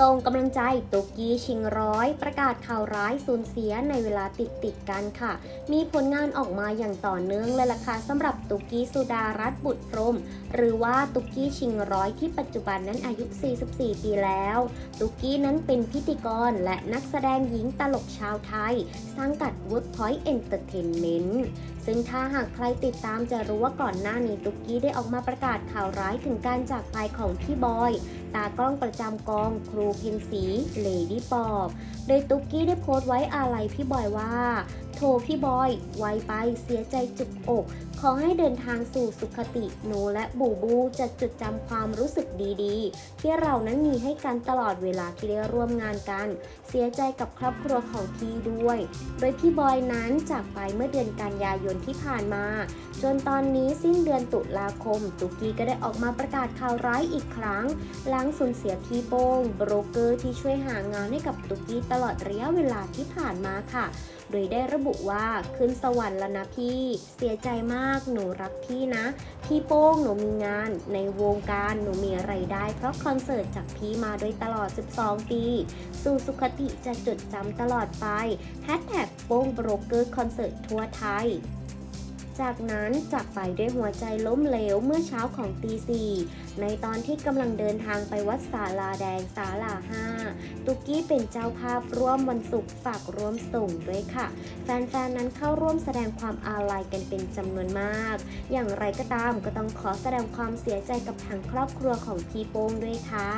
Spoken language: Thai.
ส่งกำลังใจตุกกี้ชิงร้อย ประกาศข่าวร้ายสูญเสียในเวลาติดติดกันค่ะ มีผลงานออกมาอย่างต่อเนื่องเลยล่ะค่ะสำหรับตุกกี้สุดารัตน์บุตรพรม หรือว่าตุกกี้ชิงร้อยที่ปัจจุบันนั้นอายุ 44 ปีแล้ว ตุกกี้นั้นเป็นพิธีกรและนักแสดงหญิงตลกชาวไทย สังกัด Workpoint Entertainment ซึ่งถ้าหากใครติดตามจะรู้ว่าก่อนหน้านี้ตุกกี้ได้ออกมาประกาศข่าวร้ายถึงการจากไปของพี่บอย ตากล้องประจำกองครูเพ็ญศรีเลดี้ปอบ โดยตุ๊กกี้ได้โพสต์ไว้อาลัยพี่บอยว่า โทรพี่บอยไวไปเสียใจจุกอก ขอให้เดินทางสู่สุขติหนูและบูบูจะจดจำความรู้สึกดีๆ ที่เรานั้นมีให้กันตลอดเวลาที่ได้ร่วมงานกัน เสียใจกับครอบครัวของพี่ด้วย โดยพี่บอยนั้นจากไปเมื่อเดือนกันยายนที่ผ่านมา จนตอนนี้สิ้นเดือนตุลาคม ตุกกี้ก็ได้ออกมาประกาศข่าวร้ายอีกครั้ง หลังสูญเสียพี่โป้งโบรกเกอร์ที่ช่วยหางานให้กับตุกกี้ตลอดระยะเวลาที่ผ่านมาค่ะ โดยได้ระบุว่าขึ้นสวรรค์แล้วนะพี่ เสียใจมากหนูรักพี่นะ พี่โป้งหนูมีงาน ในวงการหนูมีไรายได้ เพราะคอนเสิร์ตจากพี่มาโดยตลอด 12 ปี สู่สุขติจะจดจำตลอดไปแฮชแท็กโป้งโบรกเกอร์คอนเสิร์ตทั่วไทย จากนั้นจากไปด้วยหัวใจล้มเหลวเมื่อเช้าของตีสี่ในตอนที่กำลังเดินทางไปวัดศาลาแดงศาลาห้าตุกกี้เป็นเจ้าภาพร่วมวันศุกร์ฝากร่วมส่งด้วยค่ะ แฟนๆ นั้นเข้าร่วมแสดงความอาลัยกันเป็นจำนวนมาก อย่างไรก็ตามก็ต้องขอแสดงความเสียใจกับทางครอบครัวของพี่โป้งด้วยค่ะ